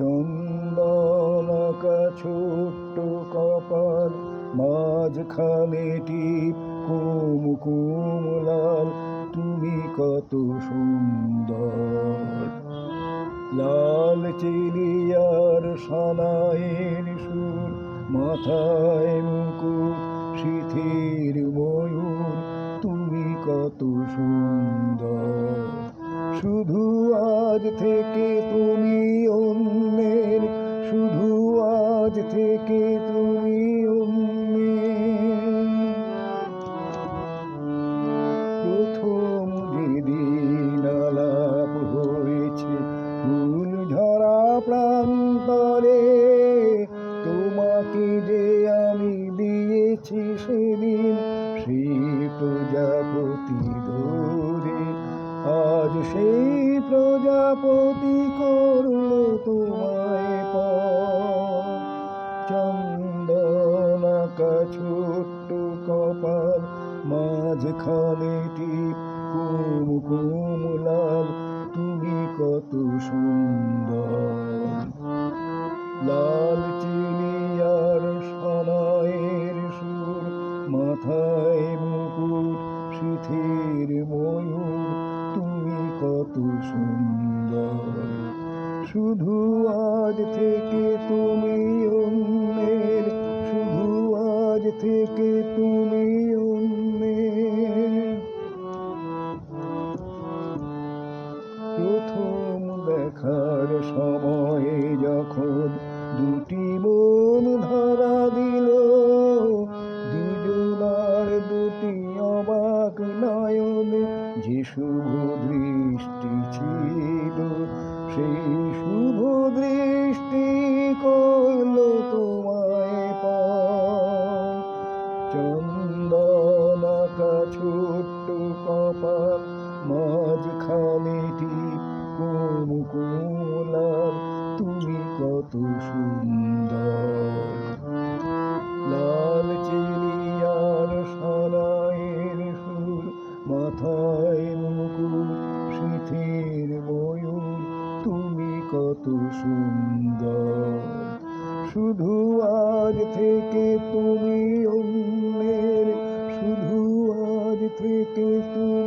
চন্দনাকা ছোট্ট কপাল, মাঝখানে টিপ, কুম কুম লাল, তুমি কত সুন্দর। লাল চিলিয়ার সানায়ের সুর, মাথায় মুকুট শিথির ময়ূর, তুমি কত সুন্দর। শুধু আজ থেকে তুমি প্রান্তরে তোমাকে যে আমি দিয়েছি সেদিন সেই প্রজাপতি ধরে আজ সেই প্রজাপতি করল তোমায় পর। চন্দনাকা ছোট্ট কপাল, মাঝখানে টিপ কুম কুম লাল মাথায় মুকুট শিথির ময়ূর, তুমি কত সুন্দর। শুধু আজ থেকে তুমি অন্যের, শুধু আজ থেকে তুমি অন্যের। প্রথম দেখার সময়ে যখন দুটি মন শুভ দৃষ্টি ছিল সেই শুভ দৃষ্টি করল তোমায় পার। চন্দনাকা ছোট্ট কপাল মাঝখানে টিপ মাথায় মুকুট শিথির ময়ূর, তুমি কত সুন্দর। শুধু আজ থেকে তুমি অন্যের, শুধু আজ থেকে তুমি